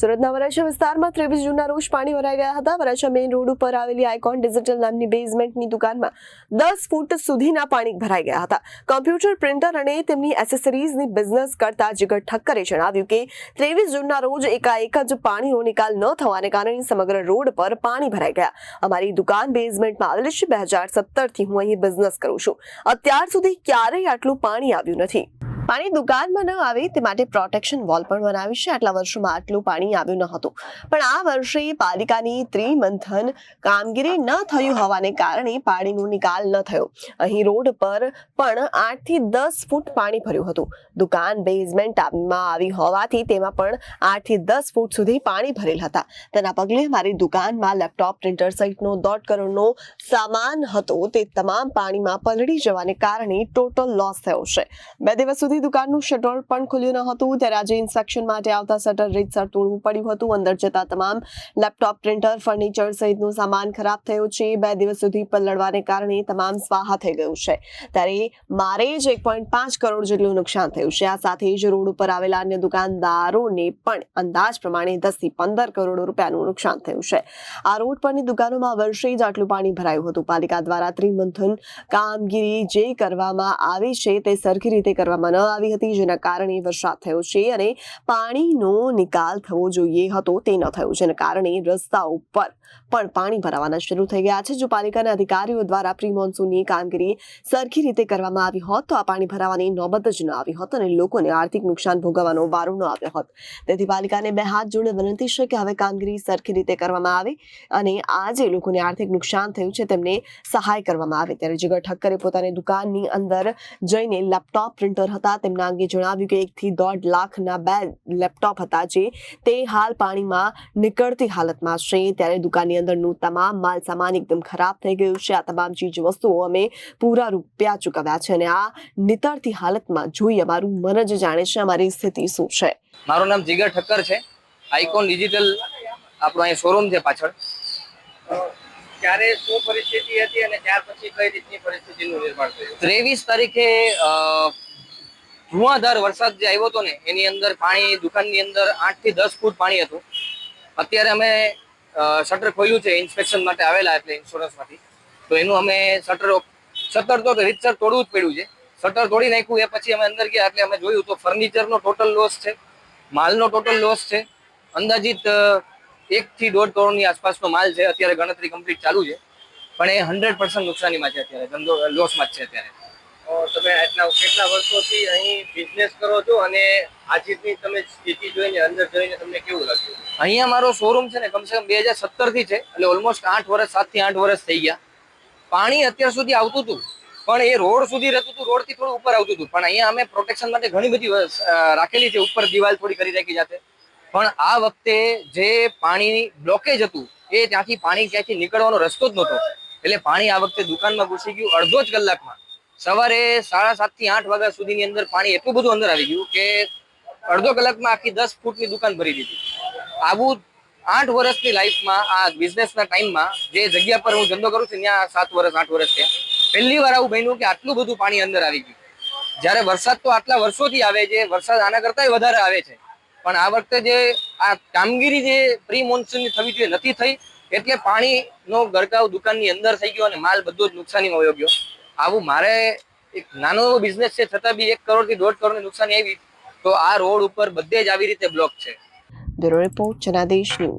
સુરતના વરાછા વિસ્તારમાં ત્રેવીસ જૂનના રોજ પાણી ભરાઈ ગયા હતા. વરાછા મેઇન રોડ ઉપર આવેલી આઇકોન ડિજિટલ નામની બેઝમેન્ટની દુકાનમાં દસ ફૂટ સુધીના પાણી ભરાઈ ગયા હતા. કમ્પ્યુટર, પ્રિન્ટર અને તેમની એસેસરીઝની બિઝનેસ કરતા જગત ઠક્કરે જણાવ્યું કે ત્રેવીસ જૂનના રોજ એકાએક જ પાણીનો નિકાલ ન થવાને કારણે સમગ્ર રોડ પર પાણી ભરાઈ ગયા. અમારી દુકાન બેઝમેન્ટમાં આવેલી છે. બે હજાર સત્તરથી હું અહીં બિઝનેસ કરું છું. અત્યાર સુધી ક્યારેય આટલું પાણી આવ્યું નથી. પાણી દુકાનમાં ન આવે તે માટે પ્રોટેક્શન વોલ પણ બનાવી છે. આટલા વર્ષોમાં આટલું પાણી આવ્યું ન હતું. પણ આ વર્ષે પાલિકાની ત્રિમંથન કામગીરી ન થયું હોવાને કારણે પાણીનો નિકાલ ન થયો. અહીં રોડ પર પણ આઠથી દસ ફૂટ પાણી ભર્યું હતું. દુકાન બેઝમેન્ટમાં આવી હોવાથી તેમાં પણ આઠથી દસ ફૂટ સુધી પાણી ભરેલ હતા. તેના પગલે મારી દુકાનમાં લેપટોપ, પ્રિન્ટર સહિતનો દોઢ કરોડનો સામાન હતો. તે તમામ પાણીમાં પલળી જવાને કારણે ટોટલ લોસ થયો છે. બે દિવસ સુધી દુકાનનું શટર પણ ખુલ્યું ન હતું. ત્યારે આજે ઇન્સ્પેક્શન માટે આવતા શટર રીતસર તોડવું પડ્યું હતું. અંદર જતા તમામ લેપટોપ પ્રિન્ટર ફર્નિચર સહિતનો સામાન ખરાબ થયો છે. બે દિવસ સુધી પલળવાને કારણે તમામ સ્વાહા થઈ ગયું છે. ત્યારે મારે જ એક પોઈન્ટ પાંચ કરોડ જેટલું નુકસાન થયું છે. આ સાથે જ રોડ ઉપર આવેલા અન્ય દુકાનદારોને પણ અંદાજ પ્રમાણે દસથી પંદર કરોડ રૂપિયાનું નુકસાન થયું છે. આ રોડ પરની દુકાનોમાં વર્ષે જ આટલું પાણી ભરાયું હતું. પાલિકા દ્વારા ત્રિમંથન કામગીરી જે કરવામાં આવી છે તે સરખી રીતે કરવામાં ન આવી હતી, જેના કારણે વરસાદ થયો છે અને પાણીનો નિકાલ થવો જોઈએ હતો, તે ન થયો. જેના કારણે રસ્તા ઉપર પણ પાણી ભરાવાના શરૂ થઈ ગયા છે. જો પાલિકાના અધિકારીઓ દ્વારા પ્રી મોન્સૂનની કામગીરી સરખી રીતે કરવામાં આવી હોત, તો આ પાણી ભરાવાની નોબત જ ન આવી હોત અને લોકોને આર્થિક નુકસાન ભોગવવાનો વારો ન આવ્યો હોત. તેથી પાલિકાને બે હાથ જોડે વિનંતી છે કે હવે કામગીરી સરખી રીતે કરવામાં આવે અને આજે લોકોને આર્થિક નુકસાન થયું છે, તેમને સહાય કરવામાં આવે. ત્યારે જીગર ઠક્કરે પોતાની દુકાનની અંદર જઈને લેપટોપ, પ્રિન્ટર હતા તેમના અંગે જણાવ્યું કે એકથી દોઢ લાખના બે લેપટોપ હતા જે તે હાલ પાણીમાં નીકળતી હાલતમાં છે. ત્યારે દુકાનની અંદરનું તમામ માલ સામાન એકદમ ખરાબ થઈ ગયું છે. આ તમામ ચીજ વસ્તુઓ અમે પૂરા રૂપિયા ચૂકવ્યા છે અને આ નિતરતી હાલતમાં જોઈ અમારું મન જ જાણે છે અમારી સ્થિતિ શું છે. મારું નામ જીગર ઠક્કર છે. આઇકોન ડિજિટલ આપણો અહીં શોરૂમ છે પાછળ. ત્યારે શું પરિસ્થિતિ હતી અને ત્યાર પછી કઈ રીતની પરિસ્થિતિનું નિર્માણ થયું? ત્રેવીસ તારીખે ધુઆધાર વરસાદ જે આવ્યો હતો ને, એની અંદર પાણી, દુકાનની અંદર આઠથી દસ ફૂટ પાણી હતું. અત્યારે અમે શટર ખોલ્યું છે ઇન્સ્પેક્શન માટે આવેલા એટલે ઇન્સ્યોરન્સમાંથી તો એનું અમે શટર શટર તો રીતસર તોડવું જ પડ્યું છે. શટર તોડી નાખ્યું, એ પછી અમે અંદર ગયા એટલે અમે જોયું તો ફર્નિચરનો ટોટલ લોસ છે, માલનો ટોટલ લોસ છે. અંદાજિત એક થી દોઢ કરોડની આસપાસનો માલ છે, અત્યારે ગણતરી કમ્પ્લીટ ચાલુ છે. પણ એ હંડ્રેડ પર્સન્ટ નુકસાનીમાં છે અત્યારે, ધંધો લોસમાં જ છે અત્યારે. આટલા કેટલા વર્ષોથી અહીં બિઝનેસ કરો છો અને આજની તમે સ્થિતિ જોઈને, અંદર જોઈને તમને કેવું લાગ્યું? અહીંયા મારો શોરૂમ છે ને, કમસે કમ બે હજાર સત્તરથી છે, એટલે ઓલમોસ્ટ આઠ વર્ષ, સાતથી આઠ વર્ષ થઈ ગયા. પાણી અત્યાર સુધી આવતું હતું, પણ એ રોડ સુધી રહેતું હતું, રોડથી થોડું ઉપર આવતું હતું. પણ અહીંયા અમે પ્રોટેક્શન માટે ઘણી બધી રાખેલી છે, ઉપર દિવાલ થોડી કરી રાખી જાતે. પણ આ વખતે જે પાણીની બ્લોકેજ હતું, એ ત્યાંથી પાણી ક્યાંથી નીકળવાનો રસ્તો જ નહોતો. એટલે પાણી આ વખતે દુકાનમાં ઘૂસી ગયું અડધો જ કલાકમાં. સવારે સાડા સાતથી આઠ વાગ્યા સુધીની અંદર પાણી એટલું બધું અંદર આવી ગયું કે અડધો કલાકમાં આખી દસ ફૂટની દુકાન ભરી દીધી. આવું આઠ વર્ષની લાઈફમાં, આ બિઝનેસના ટાઈમમાં જે જગ્યા પર હું ધંધો કરું છું, ત્યાં સાત વર્ષ, આઠ વર્ષ થયા. પહેલી વાર આવું બન્યું કે આટલું બધું પાણી અંદર આવી ગયું. જ્યારે વરસાદ તો આટલા વર્ષોથી આવે છે, વરસાદ આના કરતાંય વધારે આવે છે. પણ આ વખતે જે આ કામગીરી જે પ્રી મોન્સૂનની થવી જોઈએ, નથી થઈ, એટલે પાણીનો ગરકાવ દુકાનની અંદર થઈ ગયો અને માલ બધો જ નુકસાનીમાં વયો ગયો. આવું મારે એક નાનો એવો બિઝનેસ છે, છતાં બી એક કરોડથી દોઢ કરોડની નુકસાની આવી, તો આ રોડ ઉપર બધે જ આવી રીતે બ્લોક છે. Bureau report Janadesh news.